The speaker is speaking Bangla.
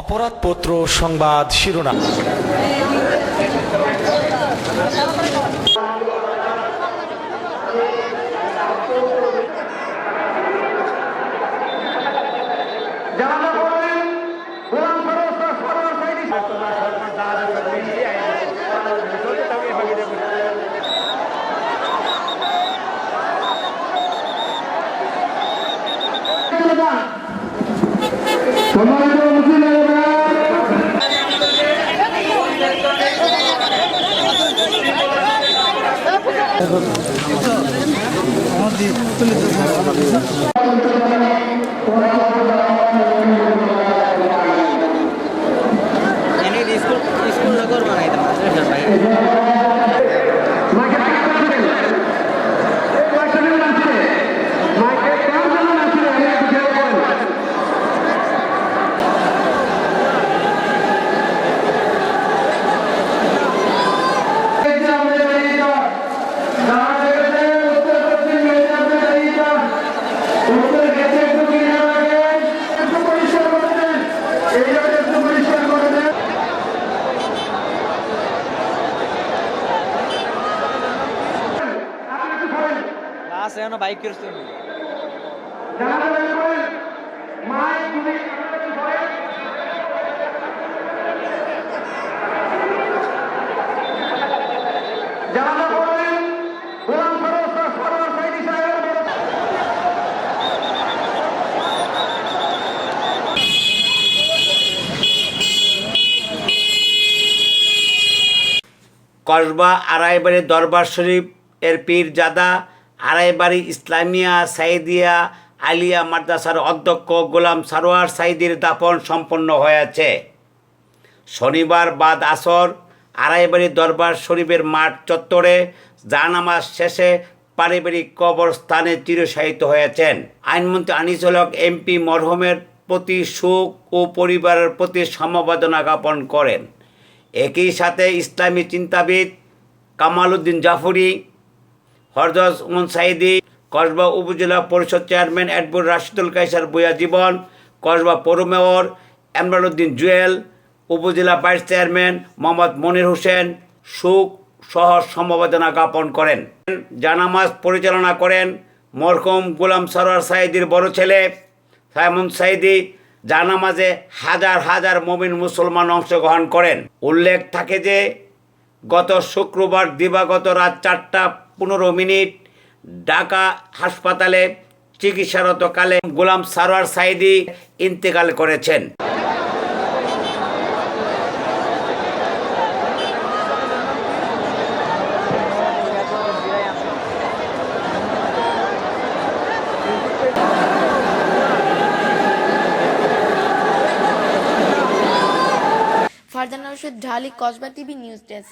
অপরাধপত্র সংবাদ শিরোনাম। সম্মানিত সরোয়ার সাইদি সাহেবের বড় কসবা আড়াইবাড়ি দরবার শরীফ এর পীর জাদা আড়াইবাড়ি ইসলামিয়া, সাইদিয়া, আলিয়া মাদ্রাসার অধ্যক্ষ গোলাম সারোয়ার সাইদির দাফন সম্পন্ন হয়েছে। শনিবার বাদ আসর আড়াইবাড়ি দরবার শরীফের মাঠ চত্বরে জানামাজ শেষে পারিবারিক কবরস্থানে চিরশায়িত হয়েছেন। আইনমন্ত্রী আনিসুল হক এমপি মরহুমের প্রতি সুখ ও পরিবারের প্রতি সমবেদনা জ্ঞাপন করেন। একই সাথে ইসলামী চিন্তাবিদ কামাল উদ্দিন জাফরি হরজস উমন সাইদি, কসবা উপজেলা পরিষদ চেয়ারম্যান অ্যাডভোর রাশিদুল কাইসার বইয়া জীবন, কসবা পৌর মেয়র এমরান উদ্দিন জুয়েল, উপজেলা ভাইস চেয়ারম্যান মোহাম্মদ মনির হোসেন সুখ সহ সমবেদনা জ্ঞাপন করেন। জানামাজ পরিচালনা করেন মরকম গোলাম সরোয়ার সাইদির বড় ছেলে সাইমন সাইদি। জানামাজে হাজার হাজার মমিন মুসলমান অংশগ্রহণ করেন। উল্লেখ থাকে যে, গত শুক্রবার দিবাগত রাত চারটা পনেরো মিনিট ঢাকা হাসপাতালে চিকিৎসারত কালে গোলাম সারোয়ার সাইদি ইন্তেকাল করেছেন। Farzana Rashid, Dhali, Kasba TV news desk.